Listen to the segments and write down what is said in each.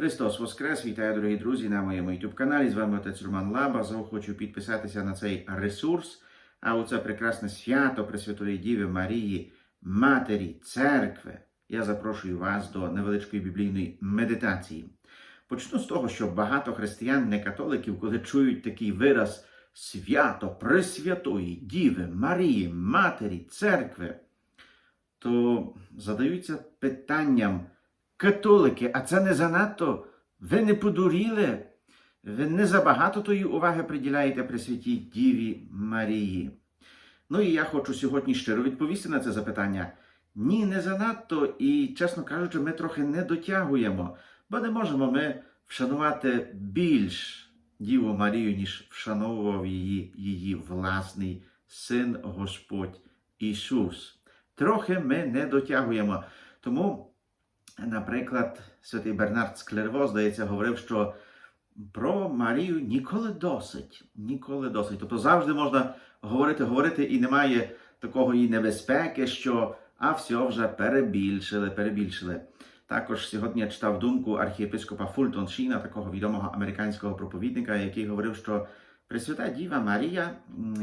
Христос Воскрес! Вітаю, дорогі друзі, на моєму youtube каналі. З вами отець Роман Лаба. Хочу підписатися на цей ресурс. А у це прекрасне свято Пресвятої Діви Марії, Матері, Церкви. Я запрошую вас до невеличкої біблійної медитації. Почну з того, що багато християн, не католиків, коли чують такий вираз свято Пресвятої Діви Марії, Матері, Церкви, то задаються питанням. Католики, а це не занадто. Ви не подуріли, ви не забагато тої уваги приділяєте Пресвятій Діві Марії. Ну і я хочу сьогодні щиро відповісти на це запитання. Ні, не занадто, і, чесно кажучи, ми трохи не дотягуємо, бо не можемо ми вшанувати більш Діву Марію, ніж вшановував її її власний син Господь Ісус. Трохи ми не дотягуємо. Тому. Наприклад, святий Бернард Склерво, здається, говорив, що про Марію ніколи досить. Ніколи досить. Тобто завжди можна говорити, говорити, і немає такого її небезпеки, що а все вже перебільшили, перебільшили. Також сьогодні я читав думку архієпископа Фултон Шіна, такого відомого американського проповідника, який говорив, що Пресвята Діва Марія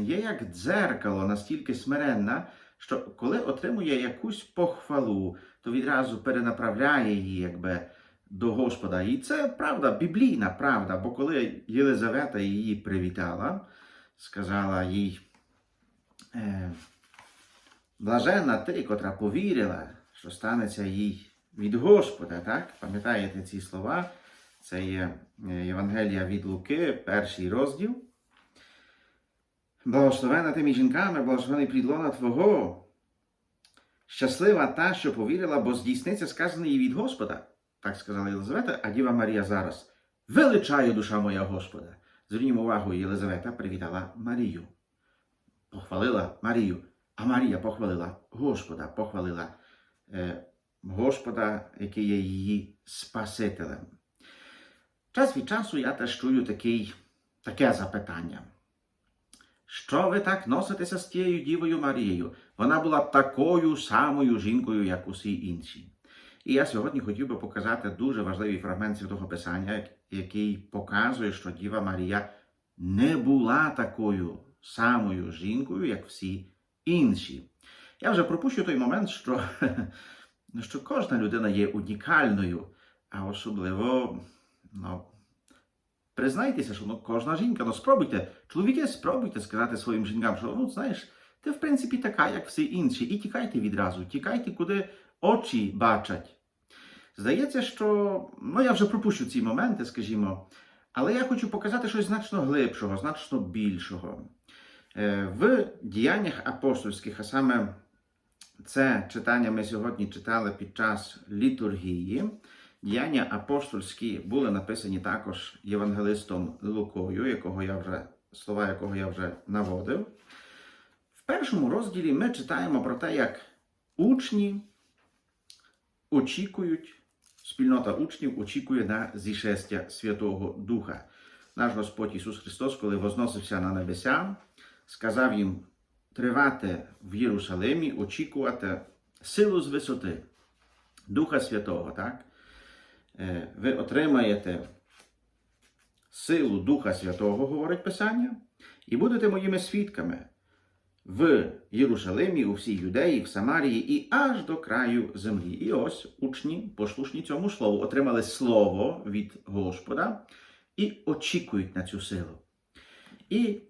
є як дзеркало, настільки смиренна, що коли отримує якусь похвалу, то відразу перенаправляє її якби до Господа. І це правда, біблійна правда, бо коли Єлизавета її привітала, сказала їй, е, блаженна ти, котра повірила, що станеться їй від Господа, так? Пам'ятаєте ці слова? Це є Євангелія від Луки, перший розділ. Благословена тими жінками, благословений плідлона Твого. Щаслива та, що повірила, бо здійсниться сказане їй від Господа, так сказала Єлизавета, а Діва Марія зараз. Величаю душа моя Господа. Звернімо увагу, Єлизавета привітала Марію. Похвалила Марію, а Марія похвалила Господа, похвалила е, Господа, який є її Спасителем. Час від часу я теж чую такий, таке запитання. Що ви так носитеся з тією Дівою Марією? Вона була такою самою жінкою, як усі інші. І я сьогодні хотів би показати дуже важливий фрагмент Святого Писання, який показує, що Діва Марія не була такою самою жінкою, як всі інші. Я вже пропущу той момент, що, що кожна людина є унікальною, а особливо, ну, Признайтеся, що ну, кожна жінка, ну спробуйте, чоловіки, спробуйте сказати своїм жінкам, що ну знаєш, ти в принципі така, як всі інші, і тікайте відразу, тікайте, куди очі бачать. Здається, що ну я вже пропущу ці моменти, скажімо, але я хочу показати щось значно глибшого, значно більшого. Е, В діяннях апостольських, а саме це читання ми сьогодні читали під час літургії. Діяння апостольські були написані також євангелистом Лукою, якого я вже, слова якого я вже наводив. В першому розділі ми читаємо про те, як учні очікують, спільнота учнів очікує на зішестя Святого Духа. Наш Господь Ісус Христос, коли возносився на небеся, сказав їм тривати в Єрусалимі, очікувати силу з висоти, Духа Святого. так? Ви отримаєте силу Духа Святого, говорить Писання, і будете моїми свідками в Єрусалимі, у всій Юдеї, в Самарії і аж до краю землі. І ось учні, послушні цьому слову, отримали слово від Господа і очікують на цю силу. І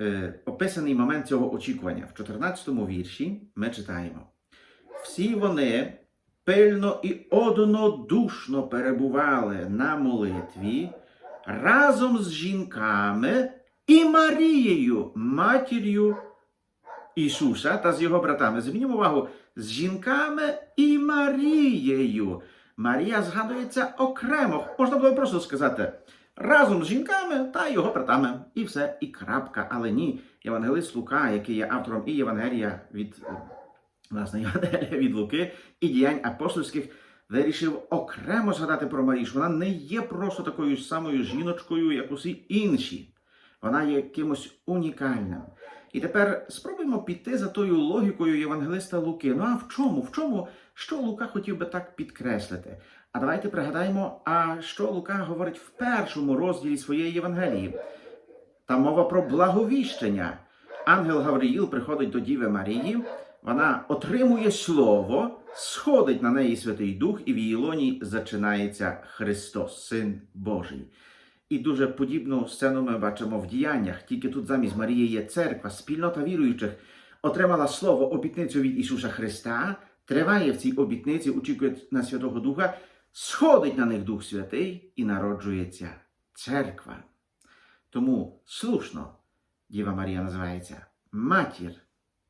е, описаний момент цього очікування в 14 вірші ми читаємо. Всі вони пильно і однодушно перебували на молитві разом з жінками і Марією, матір'ю Ісуса та з його братами. Звернімо увагу, з жінками і Марією. Марія згадується окремо. Можна було просто сказати. Разом з жінками та його братами. І все, і крапка. Але ні, Євангелист Лука, який є автором і Євангелія від власне, Євангелія від Луки і діянь апостольських вирішив окремо згадати про Марію, що вона не є просто такою самою жіночкою, як усі інші. Вона є якимось унікальним. І тепер спробуємо піти за тою логікою Євангелиста Луки. Ну а в чому? В чому? Що Лука хотів би так підкреслити? А давайте пригадаємо, а що Лука говорить в першому розділі своєї Євангелії. Там мова про благовіщення. Ангел Гавриїл приходить до Діви Марії, вона отримує слово, сходить на неї Святий Дух, і в її лоні зачинається Христос, Син Божий. І дуже подібну сцену ми бачимо в діяннях. Тільки тут замість Марії є церква, спільнота віруючих отримала слово обітницю від Ісуса Христа, триває в цій обітниці, очікує на Святого Духа, сходить на них Дух Святий і народжується церква. Тому слушно Діва Марія називається матір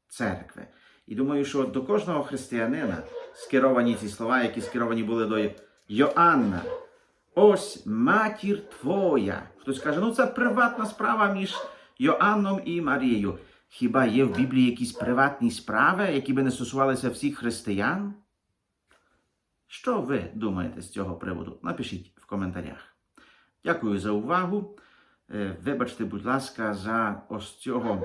церкви. І думаю, що до кожного християнина скеровані ці слова, які скеровані були до Йоанна. Ось матір твоя. Хтось каже, ну це приватна справа між Йоанном і Марією. Хіба є в Біблії якісь приватні справи, які би не стосувалися всіх християн? Що ви думаєте з цього приводу? Напишіть в коментарях. Дякую за увагу. Е, Вибачте, будь ласка, за ось цього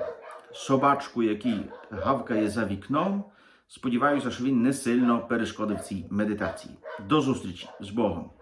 собачку, який гавкає за вікном. Сподіваюся, що він не сильно перешкодив цій медитації. До зустрічі з Богом!